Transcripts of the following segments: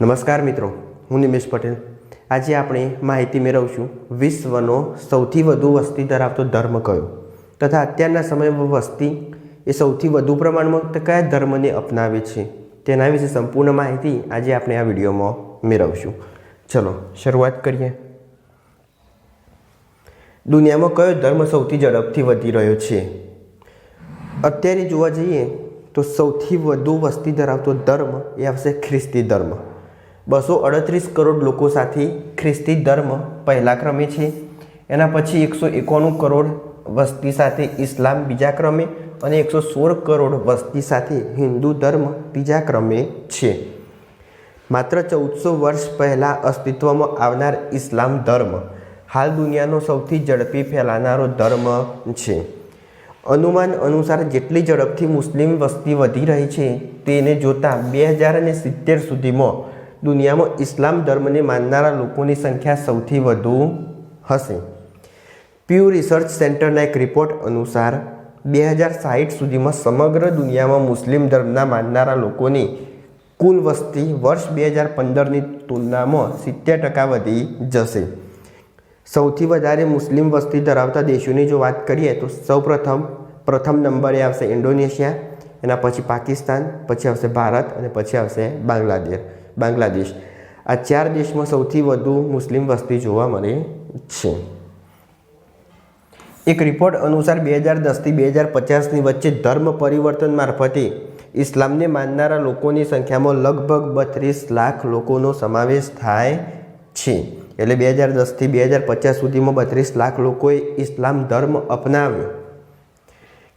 નમસ્કાર મિત્રો, હું નિમેશ પટેલ. આજે આપણે માહિતી મેળવશું વિશ્વનો સૌથી વધુ વસ્તી ધરાવતો ધર્મ કયો? તથા અત્યારના સમયમાં વસ્તી એ સૌથી વધુ પ્રમાણમાં કયા ધર્મને અપનાવે છે? તેના વિશે સંપૂર્ણ માહિતી આજે આપણે આ વિડીયોમાં મેળવશું. ચલો, શરૂઆત કરીએ. દુનિયામાં કયો ધર્મ સૌથી ઝડપથી વધી રહ્યો છે? અત્યારે જોવા જઈએ તો સૌથી વધુ વસ્તી ધરાવતો ધર્મ એ આવશે ખ્રિસ્તી ધર્મ. બસો અડત્રીસ કરોડ લોકો સાથે ખ્રિસ્તી ધર્મ પહેલા ક્રમે છે. એના પછી એકસો એકોણું કરોડ વસ્તી સાથે ઇસ્લામ બીજા ક્રમે અને એકસો સોળ કરોડ વસ્તી સાથે હિન્દુ ધર્મ ત્રીજા ક્રમે છે. માત્ર ચૌદસો વર્ષ પહેલાં અસ્તિત્વમાં આવનાર ઇસ્લામ ધર્મ હાલ દુનિયાનો સૌથી ઝડપી ફેલાનારો ધર્મ છે. અનુમાન અનુસાર જેટલી ઝડપથી મુસ્લિમ વસ્તી વધી રહી છે, તેને જોતાં બે હજાર અને સિત્તેર સુધીમાં દુનિયામાં ઇસ્લામ ધર્મને માનનારા લોકોની સંખ્યા સૌથી વધુ હશે. પ્યુ રિસર્ચ સેન્ટરના એક રિપોર્ટ અનુસાર, બે હજાર સાહીઠ સુધીમાં સમગ્ર દુનિયામાં મુસ્લિમ ધર્મના માનનારા લોકોની કુલ વસ્તી વર્ષ બે હજાર પંદરની તુલનામાં સિત્તેર ટકા વધી જશે. સૌથી વધારે મુસ્લિમ વસ્તી ધરાવતા દેશોની જો વાત કરીએ તો સૌપ્રથમ પ્રથમ નંબરે આવશે ઇન્ડોનેશિયા, એના પછી પાકિસ્તાન, પછી આવશે ભારત અને પછી આવશે બાંગ્લાદેશ. બાંગ્લાદેશ. આ ચાર દેશમાં સૌથી વધુ મુસ્લિમ વસ્તી જોવા મળે છે. એક રિપોર્ટ અનુસાર બે હજાર દસથી બે હજાર પચાસની વચ્ચે ધર્મ પરિવર્તન મારફતે ઇસ્લામને માનનારા લોકોની સંખ્યામાં લગભગ બત્રીસ લાખ લોકોનો સમાવેશ થાય છે. એટલે બે હજાર દસથી બે હજાર પચાસ સુધીમાં બત્રીસ લાખ લોકોએ ઇસ્લામ ધર્મ અપનાવ્યો.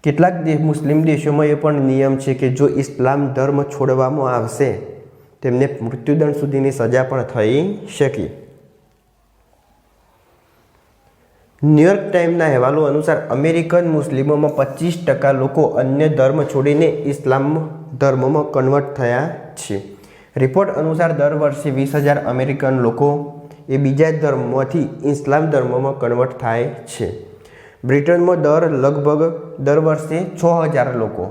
કેટલાક મુસ્લિમ દેશોમાં એ પણ નિયમ છે કે જો ઇસ્લામ ધર્મ છોડવામાં આવશે તેમને મૃત્યુદંડ સુધીની સજા પણ થઈ શકી. ન્યુયોર્ક ટાઈમના અહેવાલો અનુસાર અમેરિકન મુસ્લિમોમાં પચીસ ટકા લોકો અન્ય ધર્મ છોડીને ઇસ્લામ ધર્મમાં કન્વર્ટ થયા છે. રિપોર્ટ અનુસાર દર વર્ષે વીસ હજાર અમેરિકન લોકો એ બીજા ધર્મમાંથી ઇસ્લામ ધર્મમાં કન્વર્ટ થાય છે. બ્રિટનમાં દર લગભગ દર વર્ષે છ હજાર લોકો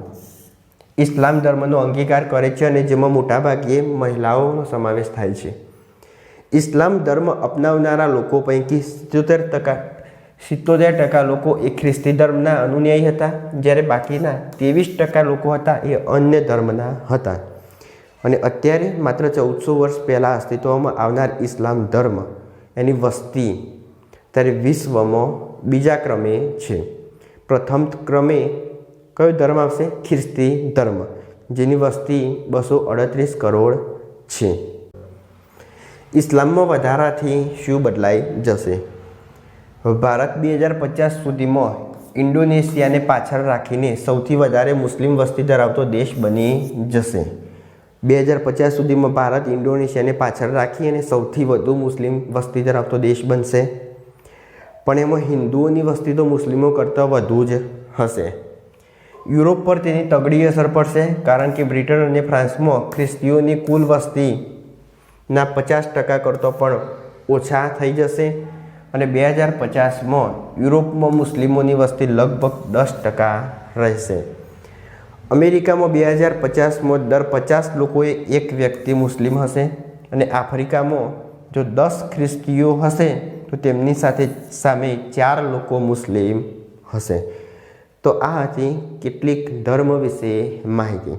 ઇસ્લામ ધર્મનો અંગીકાર કરે છે અને જેમાં મોટાભાગે મહિલાઓનો સમાવેશ થાય છે. ઇસ્લામ ધર્મ અપનાવનારા લોકો પૈકી સિત્તોતેર ટકા સિત્તોતેર ટકા લોકો એ ખ્રિસ્તી ધર્મના અનુયાયી હતા, જ્યારે બાકીના ત્રેવીસ ટકા લોકો હતા એ અન્ય ધર્મના હતા. અને અત્યારે માત્ર ચૌદસો વર્ષ પહેલાં અસ્તિત્વમાં આવનાર ઇસ્લામ ધર્મ એની વસ્તી ત્યારે વિશ્વમાં બીજા ક્રમે છે. પ્રથમ ક્રમે કયો ધર્મ આવશે? ખ્રિસ્તી ધર્મ, જેની વસ્તી બસો અડત્રીસ કરોડ છે. ઇસ્લામમાં વધારાથી શું બદલાઈ જશે? ભારત બે હજાર પચાસ સુધીમાં ઇન્ડોનેશિયાને પાછળ રાખીને સૌથી વધારે મુસ્લિમ વસ્તી ધરાવતો દેશ બની જશે. બે હજાર પચાસ સુધીમાં ભારત ઇન્ડોનેશિયાને પાછળ રાખી અને સૌથી વધુ મુસ્લિમ વસ્તી ધરાવતો દેશ બનશે. પણ એમાં હિન્દુઓની વસ્તી તો મુસ્લિમો કરતાં વધુ જ હશે. યુરોપ પર તેની તગડી અસર પડશે કારણ કે બ્રિટન અને ફ્રાન્સમાં ખ્રિસ્તીઓની કુલ વસ્તીના પચાસ ટકા કરતાં પણ ઓછા થઈ જશે અને બે હજાર પચાસમાં યુરોપમાં મુસ્લિમોની વસ્તી લગભગ દસ ટકા રહેશે. અમેરિકામાં બે હજાર પચાસમાં દર પચાસ લોકોએ એક વ્યક્તિ મુસ્લિમ હશે અને આફ્રિકામાં જો દસ ખ્રિસ્તીઓ હશે તો તેમની સાથે સામે ચાર લોકો મુસ્લિમ હશે. તો આ હતી કેટલીક ધર્મ વિશે માહિતી.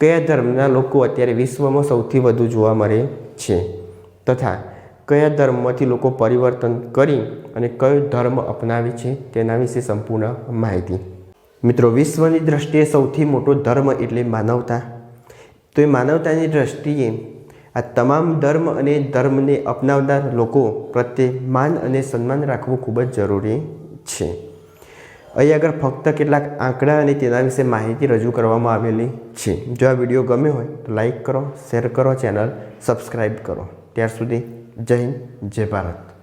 કયા ધર્મના લોકો અત્યારે વિશ્વમાં સૌથી વધુ જોવા મળે છે? તથા કયા ધર્મમાંથી લોકો પરિવર્તન કરી અને કયો ધર્મ અપનાવે છે તેના વિશે સંપૂર્ણ માહિતી. મિત્રો, વિશ્વની દ્રષ્ટિએ સૌથી મોટો ધર્મ એટલે માનવતા. તો એ માનવતાની દ્રષ્ટિએ આ તમામ ધર્મ અને ધર્મને અપનાવનાર લોકો પ્રત્યે માન અને સન્માન રાખવું ખૂબ જ જરૂરી છે. અહીં આગળ ફક્ત કેટલાક આંકડા અને તેના વિશે માહિતી રજૂ કરવામાં આવેલી છે. જો આ વીડિયો ગમ્યો હોય તો લાઈક કરો, શેર કરો, ચેનલ સબસ્ક્રાઈબ કરો. ત્યાર સુધી જય હિન્દ, જય ભારત.